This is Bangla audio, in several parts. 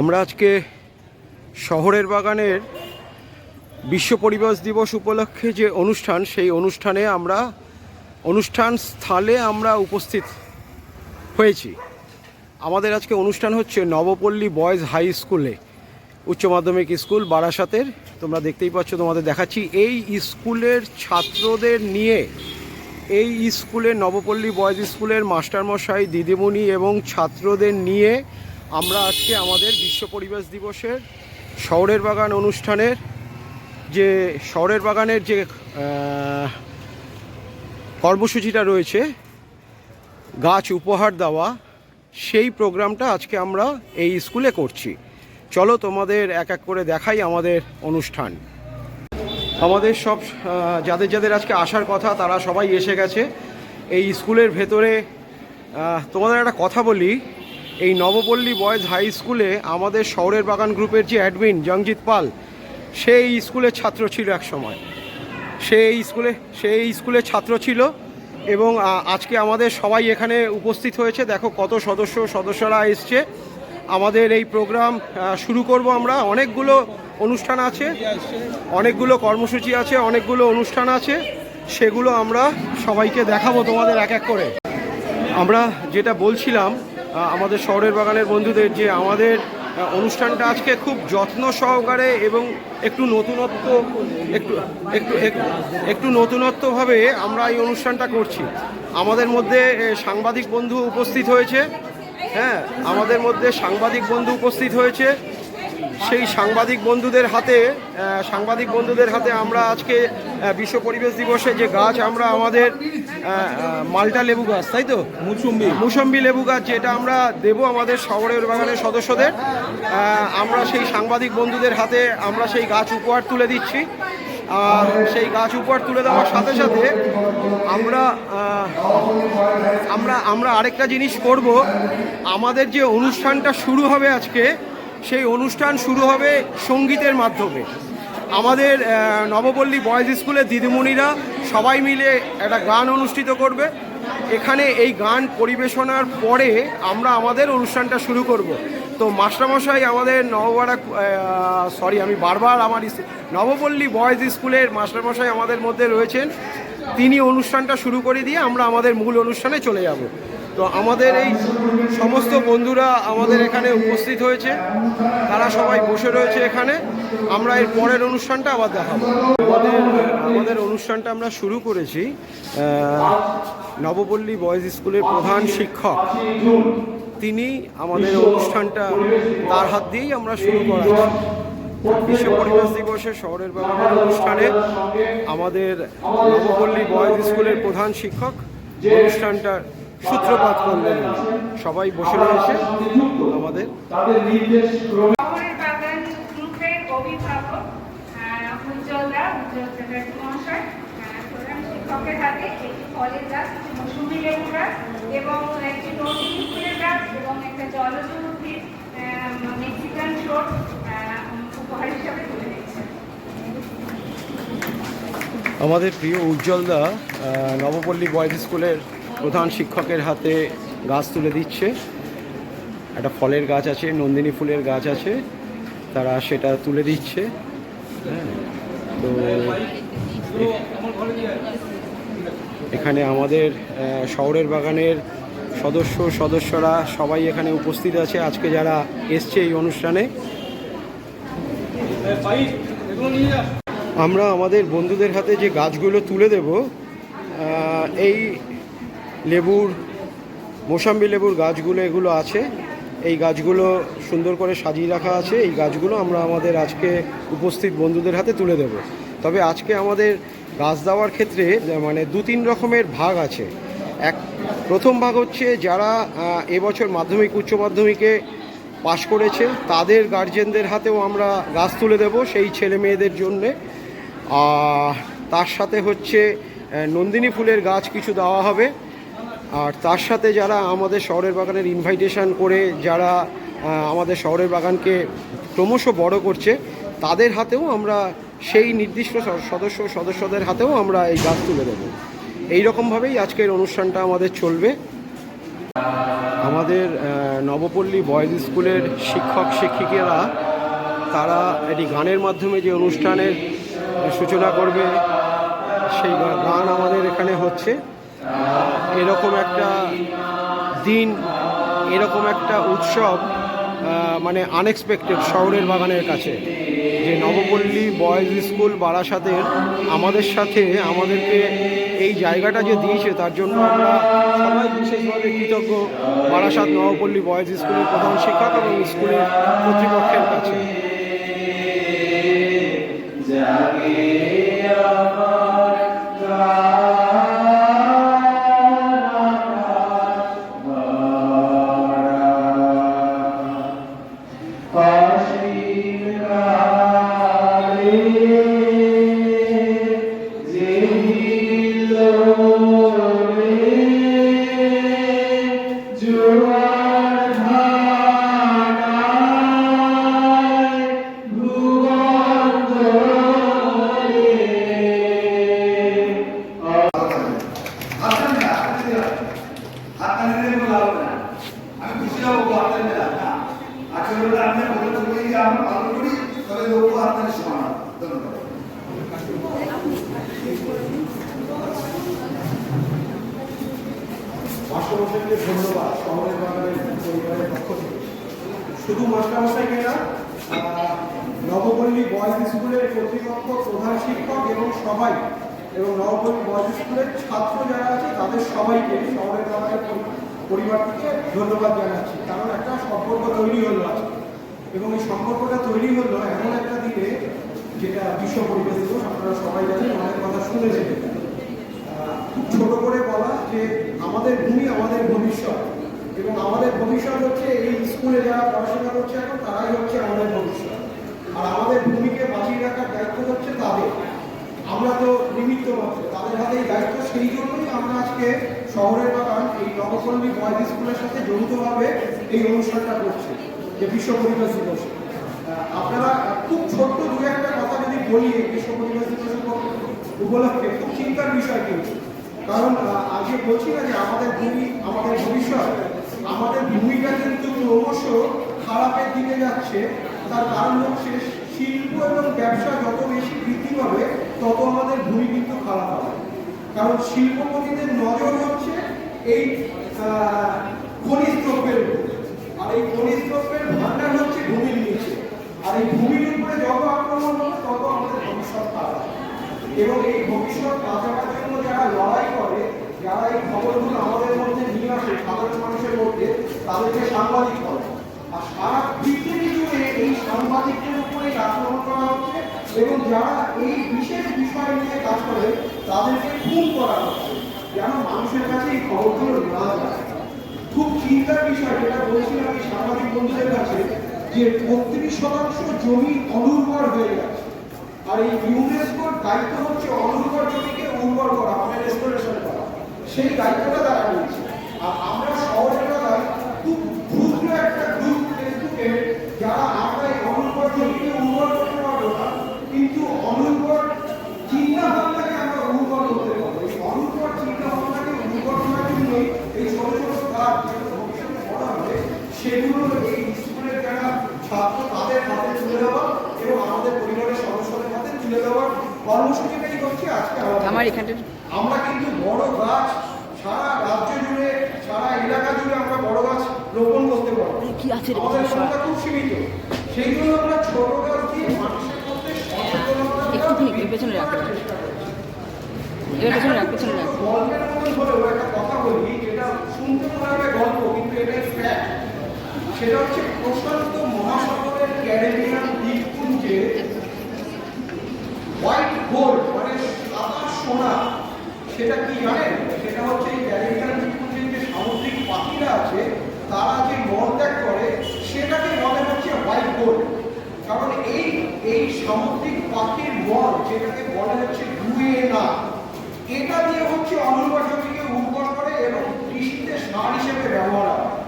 আমরা আজকে শহরের বাগানের বিশ্ব পরিবেশ দিবস উপলক্ষে যে অনুষ্ঠান, সেই অনুষ্ঠানে আমরা, অনুষ্ঠান স্থলে আমরা উপস্থিত হয়েছি। আমাদের আজকে অনুষ্ঠান হচ্ছে নবপল্লী বয়েজ হাই স্কুলে, উচ্চ মাধ্যমিক স্কুল, বারাসাতের। তোমরা দেখতেই পাচ্ছ, তোমাদের দেখাচ্ছি, এই স্কুলের ছাত্রদের নিয়ে, এই স্কুলের নবপল্লী বয়েজ স্কুলের মাস্টারমশাই, দিদিমণি এবং ছাত্রদের নিয়ে আমরা আজকে আমাদের বিশ্ব পরিবেশ দিবসের শহরের বাগান অনুষ্ঠানের যে শহরের বাগানের যে কর্মসূচিটা রয়েছে, গাছ উপহার দেওয়া, সেই প্রোগ্রামটা আজকে আমরা এই স্কুলে করছি। চলো তোমাদের এক এক করে দেখাই আমাদের অনুষ্ঠান। আমাদের সব যাদের যাদের আজকে আসার কথা, তারা সবাই এসে গেছে। এই স্কুলের ভেতরে তোমাদের একটা কথা বলি। এই নবপল্লী বয়েজ হাই স্কুলে আমাদের শহরের বাগান গ্রুপের যে অ্যাডমিন জংজিৎ পাল, সেই স্কুলের ছাত্র ছিল এক সময়। সেই স্কুলে, সেই স্কুলের ছাত্র ছিল এবং আজকে আমাদের সবাই এখানে উপস্থিত হয়েছে। দেখো কত সদস্য, সদস্যরা এসছে। আমাদের এই প্রোগ্রাম শুরু করব আমরা। অনেকগুলো অনুষ্ঠান আছে, অনেকগুলো কর্মসূচি আছে, অনেকগুলো অনুষ্ঠান আছে। সেগুলো আমরা সবাইকে দেখাবো তোমাদের এক এক করে। আমরা যেটা বলছিলাম আমাদের শহরের বাগানের বন্ধুদের যে আমাদের অনুষ্ঠানটা আজকে খুব যত্ন সহকারে এবং একটু নতুনত্ব, একটু একটু, এক- একটু নতুনত্বভাবে আমরা এই অনুষ্ঠানটা করছি। আমাদের মধ্যে সাংবাদিক বন্ধু উপস্থিত হয়েছে। হ্যাঁ আমাদের মধ্যে সাংবাদিক বন্ধু উপস্থিত হয়েছে। সেই সাংবাদিক বন্ধুদের হাতে সাংবাদিক বন্ধুদের হাতে আমরা আজকে বিশ্ব পরিবেশ দিবসে যে গাছ আমরা আমাদের মালটা লেবু গাছ তাই তো? মুসম্বি। মুসম্বি লেবু গাছ যেটা আমরা দেব আমাদের শহরের বাগানের সদস্যদের। আমরা সেই সাংবাদিক বন্ধুদের হাতে আমরা সেই গাছ উপহার তুলে দিচ্ছি। আর সেই গাছ উপহার তুলে দেওয়ার সাথে সাথে আমরা আমরা আমরা আরেকটা জিনিস করব। আমাদের যে অনুষ্ঠানটা শুরু হবে আজকে সেই অনুষ্ঠান শুরু হবে সঙ্গীতের মাধ্যমে। আমাদের নবপল্লী বয়েজ স্কুলের দিদিমণিরা সবাই মিলে একটা গান অনুষ্ঠিত করবে। এখানে এই গান পরিবেশনার পরে আমরা আমাদের অনুষ্ঠানটা শুরু করব। তো মাস্টারমশাই, আমাদের নববাড়া সরি আমি বারবার আমার নবপল্লী বয়েজ স্কুলের মাস্টারমশাই আমাদের মধ্যে রয়েছেন। তিনি অনুষ্ঠানটা শুরু করে দিয়ে আমরা আমাদের মূল অনুষ্ঠানে চলে যাব। তো আমাদের এই সমস্ত বন্ধুরা আমাদের এখানে উপস্থিত হয়েছে। তারা সবাই বসে রয়েছে এখানে। আমরা এর পরের অনুষ্ঠানটা আবার দেখাবো। আমাদের আমাদের অনুষ্ঠানটা আমরা শুরু করেছি নবপল্লী বয়েজ স্কুলের প্রধান শিক্ষক। তিনি আমাদের অনুষ্ঠানটা তার হাত দিয়েই আমরা শুরু করা বিশ্ব পরিবেশ দিবসে শহরের বাগানের অনুষ্ঠানে আমাদের নবপল্লী বয়েজ স্কুলের প্রধান শিক্ষক অনুষ্ঠানটার সূত্রপাত করলেন। সবাই বসে রয়েছে। আমাদের শহরের বাগান গ্রুপের অভিভাবক আহ, উজ্জ্বল দা উজ্জ্বল চ্যাটার্জি মহাশয় আহ, প্রধান শিক্ষকের হাতে একটি ফলের গাছ মৌসুমি লেবু গাছ এবং একটি নদী ফুলের গাছ এবং একটা জলজ উদ্ভিদ মেক্সিকান শোট উপহার হিসাবে তুলে আমাদের প্রিয় উজ্জ্বলদা নবপল্লী বয়েজ স্কুলের প্রধান শিক্ষকের হাতে গাছ তুলে দিচ্ছে। একটা ফলের গাছ আছে, নন্দিনী ফুলের গাছ আছে, তারা সেটা তুলে দিচ্ছে। হ্যাঁ তো এখানে আমাদের শহরের বাগানের সদস্য, সদস্যরা সবাই এখানে উপস্থিত আছে। আজকে যারা এসছে এই অনুষ্ঠানে, আমরা আমাদের বন্ধুদের হাতে যে গাছগুলো তুলে দেব এই লেবুর, মোসাম্বি লেবুর গাছগুলো এগুলো আছে। এই গাছগুলো সুন্দর করে সাজিয়ে রাখা আছে। এই গাছগুলো আমরা আমাদের আজকে উপস্থিত বন্ধুদের হাতে তুলে দেব। তবে আজকে আমাদের গাছ দেওয়ার ক্ষেত্রে মানে দু তিন রকমের ভাগ আছে। এক, প্রথম ভাগ হচ্ছে যারা এবছর মাধ্যমিক, উচ্চ মাধ্যমিকে পাশ করেছে, তাদের গার্জেনদের হাতেও আমরা গাছ তুলে দেব সেই ছেলে মেয়েদের জন্যে। তার সাথে হচ্ছে নন্দিনী ফুলের গাছ কিছু দেওয়া হবে। আর তার সাথে যারা আমাদের শহরের বাগানের ইনভাইটেশন করে যারা আমাদের শহরের বাগানকে ক্রমশ বড় করছে, তাদের হাতেও আমরা সেই নির্দিষ্ট সদস্য সদস্যদের হাতেও আমরা এই গাছ তুলে দেবো। এই রকমভাবেই আজকের অনুষ্ঠানটা আমাদের চলবে। আমাদের নবপল্লী বয়েজ স্কুলের শিক্ষক শিক্ষিকারা, তারা এটি গানের মাধ্যমে যে অনুষ্ঠানের সূচনা করবে, সেই গান আমাদের এখানে হচ্ছে। এরকম একটা দিন, এরকম একটা উৎসব মানে আনএক্সপেক্টেড শহরের বাগানের কাছে। যে নবপল্লী বয়েজ স্কুল বারাসাতের আমাদের সাথে আমাদেরকে এই জায়গাটা যে দিয়েছে, তার জন্য আমরা সবাই বিশেষভাবে কৃতজ্ঞ বারাসাত নবপল্লী বয়েজ স্কুলের প্রধান শিক্ষক এবং স্কুলের কর্তৃপক্ষের কাছে। যারা আছে, তাদের সবাইকে, শহরের বাগানের পরি- পরিবার ধন্যবাদ জানাচ্ছি। কারণ একটা সম্পর্ক তৈরি হলো আজকে। এবং এই সম্পর্কটা তৈরি হলো এমন একটা দিনে যেটা বিশ্ব পরিবেশ দিবস, আপনারা সবাই জানেন, অনেক কথা শুনেছেন। খুব ছোট করে বলা যে আমাদের ভূমি আমাদের ভবিষ্যৎ। এবং আমাদের ভবিষ্যৎ হচ্ছে এই স্কুলে যারা পড়াশোনা করছে এখন, তারাই হচ্ছে আমাদের ভবিষ্যৎ। আর আমাদের ভূমিকে বাঁচিয়ে রাখার দায়িত্ব হচ্ছে তাদের। আমরা তো নিমিত্ত মাত্র তাদের হাতে এই দায়িত্ব, সেই জন্যই আমরা আজকে শহরের বাগান, এই নবপল্লী বয়েজ স্কুলের সাথে যৌথভাবে এই অনুষ্ঠানটা করছি, যে বিশ্ব পরিবেশ দিবসে। আপনারা খুব ছোট্ট দু একটা কথা যদি বলি এই বিশ্ব পরিবেশ দিবস উপলক্ষে, খুব চিন্তার বিষয় কিন্তু। কারণ আগে বলছি না যে আমাদের ভূমি, আমাদের ভবিষ্যৎ, আমাদের ভূমিটা কিন্তু ক্রমশ খারাপের দিকে যাচ্ছে। তার কারণ হচ্ছে শিল্প এবং ব্যবসা যত বেশি বৃদ্ধি পাবে, তত আমাদের ভূমি কিন্তু খারাপ হবে। কারণ শিল্পপতিদের নজর হচ্ছে এই খনিজ দ্রব্যের আর এই খনিজ দ্রব্যের ভান্ডার হচ্ছে ভূমির নিচে। আর এই ভূমির উপরে যত আক্রমণ হবে, তত আমাদের ভবিষ্যৎ হবে। এবং এই ভবিষ্যৎ বাঁচাবার জন্য যারা লড়াই করে, যারা এই খবরগুলো আমাদের মধ্যে নিয়ে আসে, সাধারণ মানুষের মধ্যে, তাদেরকে সাংবাদিক করে আর সারা পৃথিবী জুড়ে এই সাংবাদিকদের উপরে আক্রমণ করা হচ্ছে এবং যারা এই বিশেষ বিষয় নিয়ে কাজ করে তাদেরকে খুন করা হচ্ছে। যেন মানুষের কাছে এই খবরগুলো না যায়। খুব চিন্তার বিষয়, যেটা বলছিলাম এই সাংবাদিক বন্ধুদের কাছে, যে বত্রিশ শতাংশ জমি অনুর্বর হয়ে যাচ্ছে। আর এই ইউনেস্কোর দায়িত্ব হচ্ছে অনুর্বর জমিকে উর্বর করা মানে রেস্টোরেশন করা। সেই দায়িত্বটা তারা নিয়েছে। আর আমরা শহর এলাকায় খুব ক্ষুদ্র একটা গ্রুপ ফেসবুকে যারা আমরা এই অনুর্বর জমিকে উর্বর করতে পারব না কিন্তু অনুর্বর চিন্তা ভাবনাকে আমরা উর্বর করতে পারব এই অনুর্বর চিন্তা ভাবনাকে উর্বর করার জন্যই এই ছোট ছোট কাজ যেগুলো ভবিষ্যতে হবে সেগুলো এই স্কুলের যারা ছাত্র তাদের হাতে তুলে দেওয়া এবং আমাদের পরিবারের সদস্যদের হাতে তুলে দেওয়ার কর্মসূচিটাই হচ্ছে আজকে আমার এখানটা আমরা কিন্তু বড় গাছ সারা রাজ্য জুড়ে সারা এলাকা জুড়ে আমরা বড় গাছ রোপণ করতে পারব। কি আছে আমাদের সংখ্যা খুব সীমিত। সেই জন্য আমরা ছোট গাছ দিয়ে মানুষের মধ্যে সচেতনতা এর পেছনে রাখ। এবার পেছনে রাখ একটা কথা বলি যেটা শুনতে মনে হবে গল্প এটা সেটা হচ্ছে প্রশান্ত মহাসাগরের ক্যারিবিয়ান দ্বীপপুঞ্জে হোয়াইট গোল্ড মানে সাদা সোনা সেটা কি জানেন সেটা হচ্ছে ক্যারিবিয়ান দ্বীপপুঞ্জের যে সামুদ্রিক পাখিরা আছে তারা যে মলত্যাগ করে সেটাকে বলে হচ্ছে হোয়াইট গোল্ড কারণ এই এই সামুদ্রিক পাখির মল, যেটাকে বলে হচ্ছে গুয়েনা এটা দিয়ে হচ্ছে জমিকে উর্বর করে এবং কৃষিতে সার হিসেবে ব্যবহার হয়।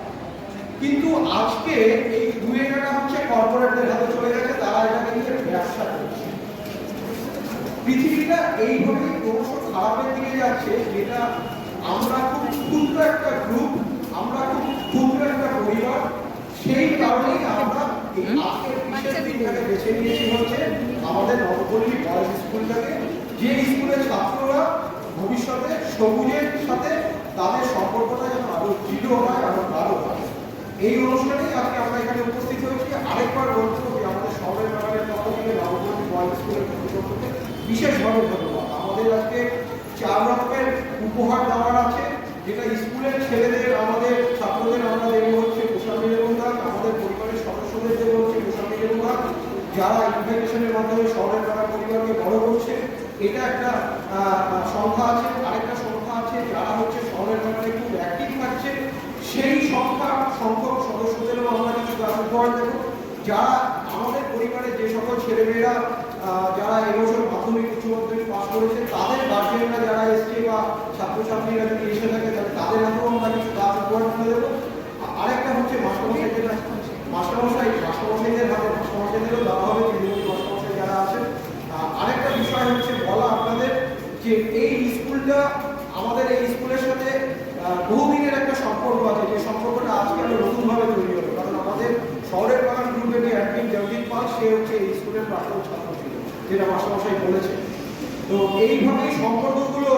কিন্তু আজকে এই গুয়েনাটা হচ্ছে কর্পোরেটদের হাতে চলে গেছে তারা এটাকে নিয়ে ব্যবসা করছে। পৃথিবীটা এইভাবে ক্রমশ খারাপের দিকে যাচ্ছে যেটা আমরা খুব ক্ষুদ্র একটা গ্রুপ আমরা খুব ক্ষুদ্র একটা পরিবার সেই কারণেই আমরা এই আজকের বিশেষ দিনটাকে বেছে নিয়েছি হচ্ছে আমাদের নবপল্লী বয়েজ স্কুলটাকে যে স্কুলের ছাত্ররা ভবিষ্যতে সবুজের সাথে তাদের সম্পর্কটা যেন আরও দৃঢ় হয়, আরও ভালো হয়। এই অনুষ্ঠানেই আজকে আমরা এখানে উপস্থিত হয়েছি। আরেকবার বলব যে আমাদের শহরের বাগানের পক্ষ থেকে নবপল্লী বয়েজ স্কুলের কর্তৃপক্ষকে বিশেষভাবে ধন্যবাদ। আমাদের আজকে চার রকমের উপহার দেওয়ার আছে, যেটা স্কুলের ছেলেদের, আমাদের ছাত্রদের আমরা দেবো হচ্ছে পোশাকি দেবুঘাট আমাদের পরিবারের সদস্যদের দেবো হচ্ছে পোশাকি দেবুঘাট যারা ইনভাইটেশনের মাধ্যমে শহরের বাগান পরিবারকে বড় করছে। এটা একটা সংখ্যা আছে, আরেকটা সংখ্যা আছে, যারা হচ্ছে শহরের বাগানে খুব অ্যাক্টিভ থাকছে, সেই সংখ্যা সংখ্যক সদস্যদেরও আমরা কিছু উপহার দেবো। যারা আমাদের পরিবারে যে সকল ছেলেমেয়েরা যারা এবছর মাধ্যমিক উচ্চ মাধ্যমিক পাস করেছে, তাদের গার্জিয়ানরা যারা এসছে বা ছাত্রছাত্রীরা যদি এসে থাকে তাদের হাতেও আমরা কিছু গাছ উপহার তুলে দেবো। আরেকটা হচ্ছে মাস্টারমশাইদের মাস্টারমশাই, মাস্টারমশাইদের হাতে, মাস্টারমশাইদেরও দেওয়া হবে তৃণমূল মাস্টারমশাই যারা আছেন আহ, আরেকটা বিষয় হচ্ছে বলা আপনাদের যে এই স্কুলটা আমাদের এই স্কুলের সাথে বহুদিনের একটা সম্পর্ক আছে। যে সম্পর্কটা আজকে আরও নতুনভাবে তৈরি হলো। কারণ আমাদের শহরের বাগান গ্রুপের যে অ্যাডমিন দেবজিৎ পাল, সে হচ্ছে এই স্কুলের প্রাক্তন ছাত্র ছিল, যেটা মাস্টারমশাই বলেছে তো এইভাবেই সম্পর্কগুলো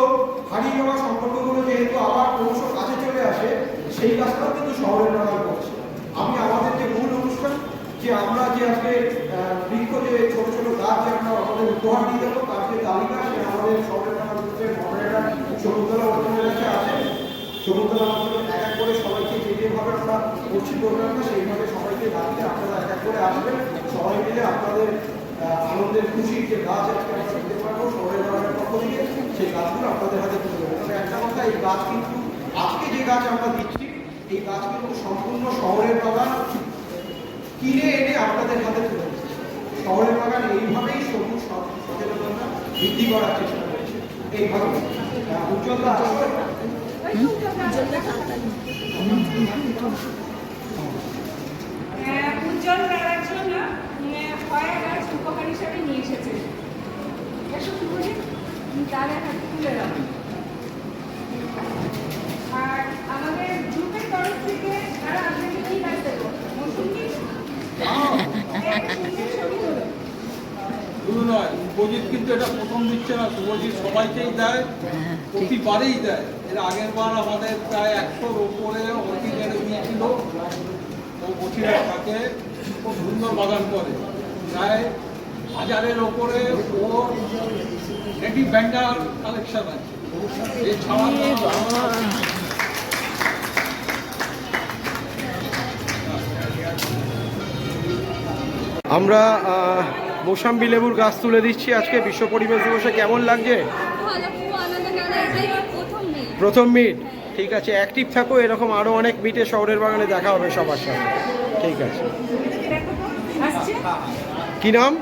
হারিয়ে যাওয়া সম্পর্কগুলো যেহেতু আবার ক্রমশ কাছে চলে আসে, সেই কাজটাও কিন্তু শহরের বাগান করছে। আমি আমাদের যে মূল অনুষ্ঠান, যে আমরা যে আজকে বৃক্ষ যে ছোট ছোট গাছ যে আমরা আমাদের উপহার দিয়ে দেবো, তার যে তালিকা সে আমাদের শহরের সবাই মিলে আপনাদের আনন্দের খুশির যে গাছ পারব সেই গাছগুলো আপনাদের হাতে একটা কথা এই গাছ কিন্তু আজকে যে গাছ আমরা দিচ্ছি এই গাছ কিন্তু সম্পূর্ণ শহরের বাগান কিনে এনে আপনাদের হাতে তুলে শহরের বাগান এইভাবেই সবুজ সচেতনতা বৃদ্ধি করার চেষ্টা উজ্জ্বল গাছ উপকার হিসাবে নিয়ে এসেছে এসো তুমি তাদের হাতে তুলে দাও আর আমাদের গ্রুপের তরফ থেকে তারা আপনাকে কি গাছ দেবো মৌসুমি একটা সুন্দর ছবি তোলো। শুধু নয়। শুভজিৎ কিন্তু এটা প্রথম দিচ্ছে না শুভজিৎ সবাইকেই দেয় প্রতিবারেই দেয়। এর আগের বার আমাদের প্রায় একশোর ওপরে অতিথিদের দিয়েছিল ও বছিরের থাকে খুব সুন্দর বাগান করে। প্রায় হাজারের ওপরে ওর রেডি ব্যান্ডার কালেকশন আছে। এছাড়া আমরা মোসাম্বি লেবুর গাছ তুলে দিচ্ছি আজকে বিশ্ব পরিবেশ দিবসে। কেমন লাগছে? প্রথম মিট ঠিক আছে অ্যাক্টিভ থাকো, এরকম আরও অনেক মিটে শহরের বাগানে দেখা হবে সবার সাথে ঠিক আছে। কি নাম?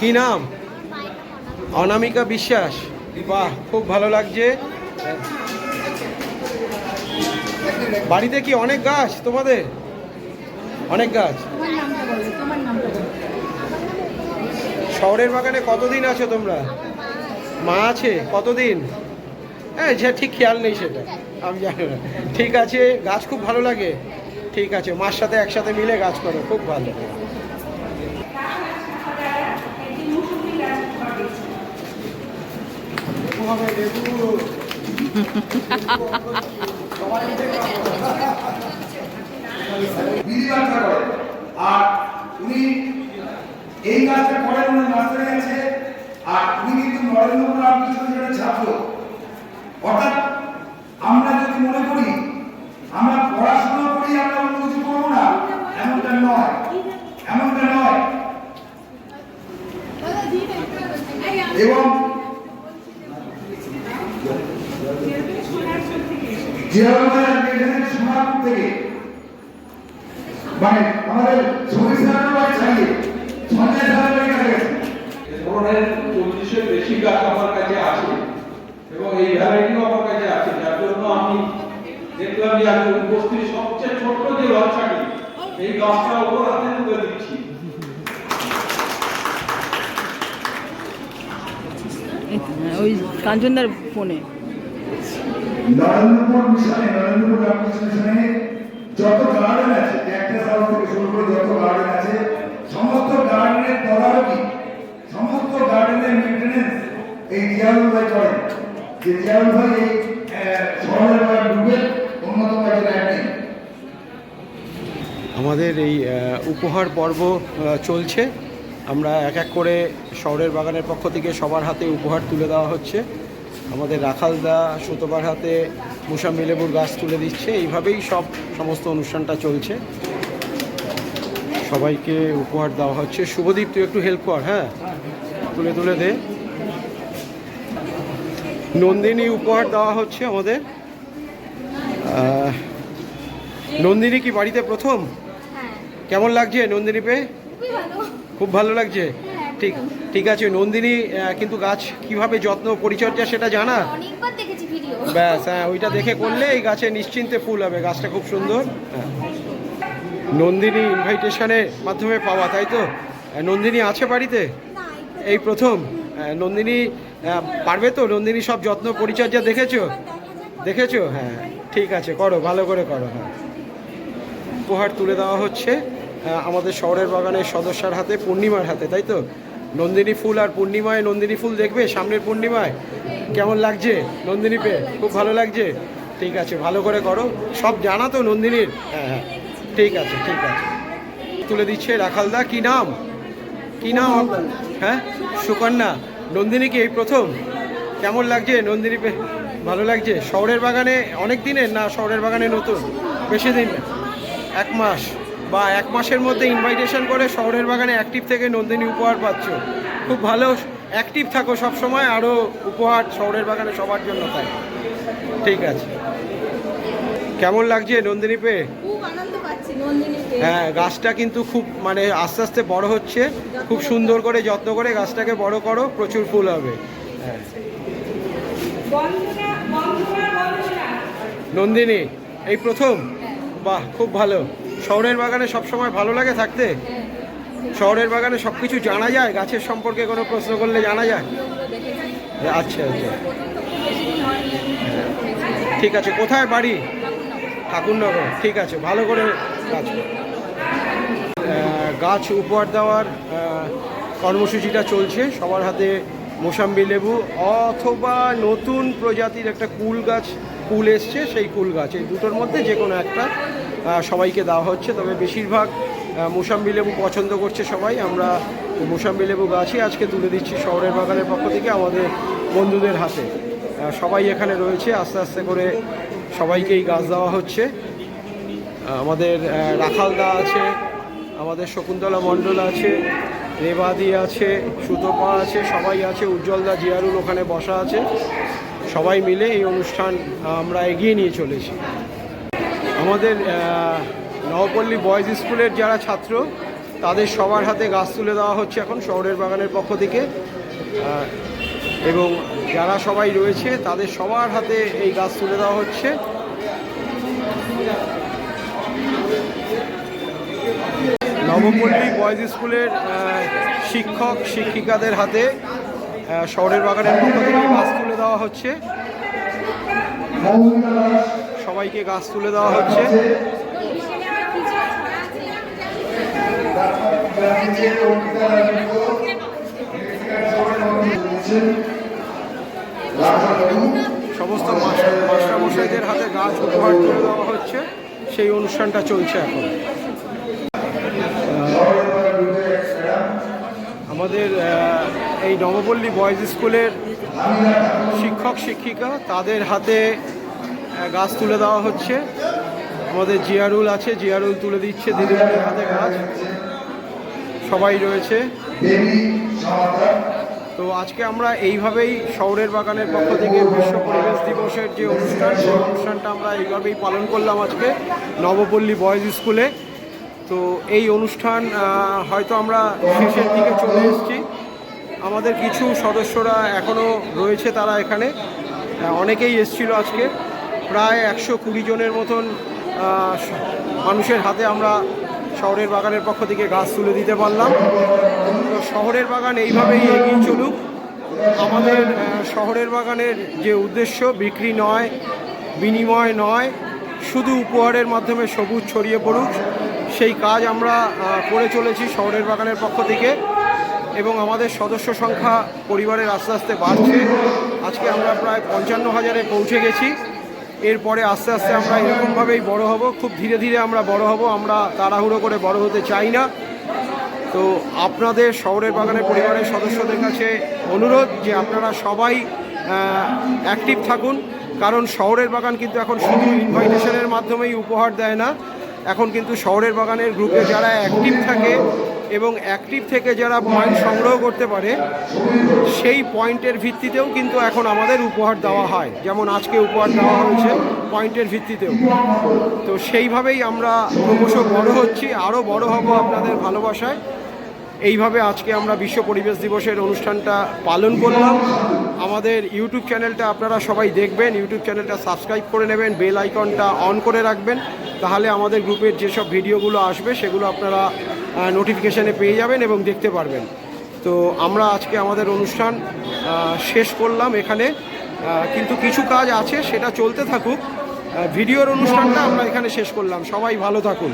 কি নাম? অনামিকা বিশ্বাস। বাহ, খুব ভালো লাগছে। বাড়িতে কি অনেক গাছ তোমাদের? অনেক গাছ তোমার নামটা বলো তোমার নামটা বলো শহরের বাগানে কতদিন আছো তোমরা? মা আছে? কতদিন? হ্যাঁ যে ঠিক খেয়াল নেই সেটা। আমি জানি না। ঠিক আছে, গাছ খুব ভালো লাগে? ঠিক আছে, মার সাথে একসাথে মিলে গাছ করো, খুব ভালো। একটি মৌসুমি গাছ উপহার দিয়েছে লেবু হবে লেবু সবাই মিলে দিদি ব্যবসা করে আর উনি এই কাজটা করেন উনি মাস্টারে আছে আর উনি কিন্তু নরেন্দ্র রামকৃষ্ণ মিশনের ছাত্র অর্থাৎ আমরা যদি মনে করি আমরা পড়াশোনা করি আমরা অন্য কিছু করব না এমনটা নয় এমনটা নয় এবং সোনার চোখ থেকে এসেছে যেভাবে এখানে সোনারপুর থেকে মানে আমাদের ছবিশ বাড়ি ছাড়িয়ে সঞ্জয় সাহেবের বাড়ি কাছে গেছে এ ধরনের চল্লিশের বেশি গাছ আমার কাছে আছে এবং এই ভ্যারাইটিও আমার কাছে আছে যার জন্য আমি দেখলাম যে আজকে উপস্থিত সবচেয়ে ছোট্ট যে বাচ্চাটি এই গাছটা ওপর হাতে তুলে দিচ্ছি। ওই কাঞ্চনদার ফোনে। নরেন্দ্রপুর মিশনে নরেন্দ্রপুর রামকৃষ্ণ মিশনে যত গার্ডেন আছে ক্যাকটাস হাউস থেকে শুরু করে যত গার্ডেন আছে সমস্ত গার্ডেনের তদারকি সমস্ত গার্ডেনের মেনটেনেন্স এই জিয়ারুল ভাই করেন। যে ভাই শহরের বা গ্রুপের অন্যতম একজন আমাদের এই উপহার পর্ব চলছে। আমরা এক এক করে শহরের বাগানের পক্ষ থেকে সবার হাতে উপহার তুলে দেওয়া হচ্ছে। আমাদের রাখালদা সুতোবার হাতে মুসাম্বি লেবুর গাছ তুলে দিচ্ছে। এইভাবেই সব সমস্ত অনুষ্ঠানটা চলছে। সবাইকে উপহার দেওয়া হচ্ছে। শুভদীপ, তুই একটু হেল্প কর হ্যাঁ? তুলে তুলে দে। নন্দিনী উপহার দেওয়া হচ্ছে আমাদের। নন্দিনী কি বাড়িতে প্রথম? হ্যাঁ। কেমন লাগছে নন্দিনী পেয়ে? খুব ভালো লাগছে? ঠিক ঠিক আছে নন্দিনী কিন্তু গাছ কীভাবে যত্ন পরিচর্যা সেটা জানা? ভিডিও ব্যাস হ্যাঁ ওইটা দেখে করলে এই গাছে নিশ্চিন্তে ফুল হবে গাছটা খুব সুন্দর। হ্যাঁ। নন্দিনী ইনভাইটেশনের মাধ্যমে পাওয়া তাই তো? নন্দিনী আছে বাড়িতে? এই প্রথম। নন্দিনী পারবে তো? নন্দিনী সব যত্ন পরিচর্যা দেখেছ? দেখেছ? হ্যাঁ। ঠিক আছে করো ভালো করে করো হ্যাঁ। উপহার তুলে দেওয়া হচ্ছে আহ, আমাদের শহরের বাগানের সদস্যার হাতে পূর্ণিমার হাতে তাই তো? নন্দিনী ফুল আর পূর্ণিমায় নন্দিনী ফুল দেখবে সামনের পূর্ণিমায়? কেমন লাগছে নন্দিনী পেয়ে খুব ভালো লাগছে? ঠিক আছে ভালো করে করো। সব জানা তো নন্দিনীর? হ্যাঁ হ্যাঁ। ঠিক আছে ঠিক আছে। তুলে দিচ্ছে রাখালদা কি নাম? কি নাম? হ্যাঁ সুকন্যা। নন্দিনী কি এই প্রথম? কেমন লাগছে নন্দিনী ভালো লাগছে? শহরের বাগানে অনেক দিনের না শহরের বাগানে নতুন? বেশি দিন এক মাস। বা এক মাসের মধ্যে ইনভাইটেশন করে শহরের বাগানে অ্যাক্টিভ থেকে নন্দিনী উপহার পাচ্ছ। খুব ভালো অ্যাক্টিভ থাকো সব সময় আরও উপহার শহরের বাগানে সবার জন্য তাই। ঠিক আছে। কেমন লাগছে নন্দিনী পেয়ে খুব আনন্দ পাচ্ছি নন্দিনী পেয়ে। হ্যাঁ গাছটা কিন্তু খুব মানে আস্তে আস্তে বড় হচ্ছে। খুব সুন্দর করে যত্ন করে গাছটাকে বড় করো প্রচুর ফুল হবে। হ্যাঁ। নন্দিনী এই প্রথম? বাহ খুব ভালো। শহরের বাগানে সব সময় ভালো লাগে থাকতে? শহরের বাগানে সব কিছু জানা যায়? গাছের সম্পর্কে কোনো প্রশ্ন করলে জানা যায়? আচ্ছা আচ্ছা। ঠিক আছে কোথায় বাড়ি? ঠাকুরনগর। ঠিক আছে, ভালো করে কাজ গাছ উপহার দেওয়ার কর্মসূচিটা চলছে। সবার হাতে মোসাম্বি লেবু অথবা নতুন প্রজাতির একটা কুল গাছ, কুল এসছে, সেই কুল গাছ। এই দুটোর মধ্যে যে কোনো একটা সবাইকে দেওয়া হচ্ছে। তবে বেশিরভাগ মোসাম্বি লেবু পছন্দ করছে সবাই। আমরা মোসাম্বি লেবু গাছই আজকে তুলে দিচ্ছি শহরের বাগানের পক্ষ থেকে আমাদের বন্ধুদের হাতে। সবাই এখানে রয়েছে। আস্তে আস্তে করে সবাইকেই গাছ দেওয়া হচ্ছে। আমাদের রাখালদা আছে, আমাদের শকুন্তলা মণ্ডল আছে, রেবাদি আছে, সুতপা আছে, সবাই আছে, উজ্জ্বলদা জিয়ারুল ওখানে বসা আছে। সবাই মিলে এই অনুষ্ঠান আমরা এগিয়ে নিয়ে চলেছি। আমাদের নবপল্লী বয়েজ স্কুলের যারা ছাত্র, তাদের সবার হাতে গাছ তুলে দেওয়া হচ্ছে এখন শহরের বাগানের পক্ষ থেকে। এবং যারা সবাই রয়েছে, তাদের সবার হাতে এই গাছ তুলে দেওয়া হচ্ছে। নবপল্লী বয়েজ স্কুলের শিক্ষক, শিক্ষিকাদের হাতে শহরের বাগানের পক্ষ থেকে গাছ তুলে দেওয়া হচ্ছে। সবাইকে গাছ তুলে দেওয়া হচ্ছে। রাজত্ব রাখাবাবু সমস্ত মাস্টার, মাস্টারমশাইদের হাতে গাছ উপহার তুলে দেওয়া হচ্ছে। সেই অনুষ্ঠানটা চলছে এখন। আমাদের এই নবপল্লী বয়েজ স্কুলের শিক্ষক, শিক্ষিকা, তাদের হাতে গাছ তুলে দেওয়া হচ্ছে। আমাদের জিয়ারুল আছে, জিয়ারুল তুলে দিচ্ছে দিদিমণির হাতে গাছ। সবাই রয়েছে। তো আজকে আমরা এইভাবেই শহরের বাগানের পক্ষ থেকে বিশ্ব পরিবেশ দিবসের যে অনুষ্ঠান, সেই অনুষ্ঠানটা আমরা এইভাবেই পালন করলাম আজকে নবপল্লী বয়েজ স্কুলে। তো এই অনুষ্ঠান হয়তো আমরা শেষের দিকে চলে এসেছি। আমাদের কিছু সদস্যরা এখনও রয়েছে তারা এখানে। অনেকেই এসছিল আজকে। প্রায় একশো কুড়ি জনের মতন মানুষের হাতে আমরা শহরের বাগানের পক্ষ থেকে গাছ তুলে দিতে পারলাম। তো শহরের বাগান এইভাবেই এগিয়ে চলুক। আমাদের শহরের বাগানের যে উদ্দেশ্য বিক্রি নয়, বিনিময় নয়, শুধু উপহারের মাধ্যমে সবুজ ছড়িয়ে পড়ুক। সেই কাজ আমরা করে চলেছি শহরের বাগানের পক্ষ থেকে এবং আমাদের সদস্য সংখ্যা পরিবারের আস্তে আস্তে বাড়ছে। আজকে আমরা প্রায় পঞ্চান্ন হাজারে পৌঁছে গেছি। এরপরে আস্তে আস্তে আমরা এরকমভাবেই বড় হব। খুব ধীরে ধীরে আমরা বড় হব। আমরা তাড়াহুড়ো করে বড় হতে চাই না। তো আপনাদের শহরের বাগানের পরিবারের সদস্যদের কাছে অনুরোধ যে আপনারা সবাই অ্যাক্টিভ থাকুন, কারণ শহরের বাগান কিন্তু এখন শুধু ইনভাইটেশনের মাধ্যমেই উপহার দেয় না। এখন কিন্তু শহরের বাগানের গ্রুপে যারা অ্যাক্টিভ থাকে এবং অ্যাক্টিভ থেকে যারা পয়েন্ট সংগ্রহ করতে পারে, সেই পয়েন্টের ভিত্তিতেও কিন্তু এখন আমাদের উপহার দেওয়া হয়। যেমন আজকে উপহার দেওয়া হয়েছে পয়েন্টের ভিত্তিতেও। তো সেইভাবেই আমরা ক্রমশ বড় হচ্ছি, আরও বড় হব আপনাদের ভালোবাসায়। এইভাবে আজকে আমরা বিশ্ব পরিবেশ দিবসের অনুষ্ঠানটা পালন করলাম। আমাদের ইউটিউব চ্যানেলটা আপনারা সবাই দেখবেন। ইউটিউব চ্যানেলটা সাবস্ক্রাইব করে নেবেন বেল আইকনটা অন করে রাখবেন। তাহলে আমাদের গ্রুপের যেসব ভিডিওগুলো আসবে, সেগুলো আপনারা নোটিফিকেশানে পেয়ে যাবেন এবং দেখতে পারবেন। তো আমরা আজকে আমাদের অনুষ্ঠান শেষ করলাম এখানে। কিন্তু কিছু কাজ আছে, সেটা চলতে থাকুক। ভিডিওর অনুষ্ঠানটা আমরা এখানে শেষ করলাম। সবাই ভালো থাকুন।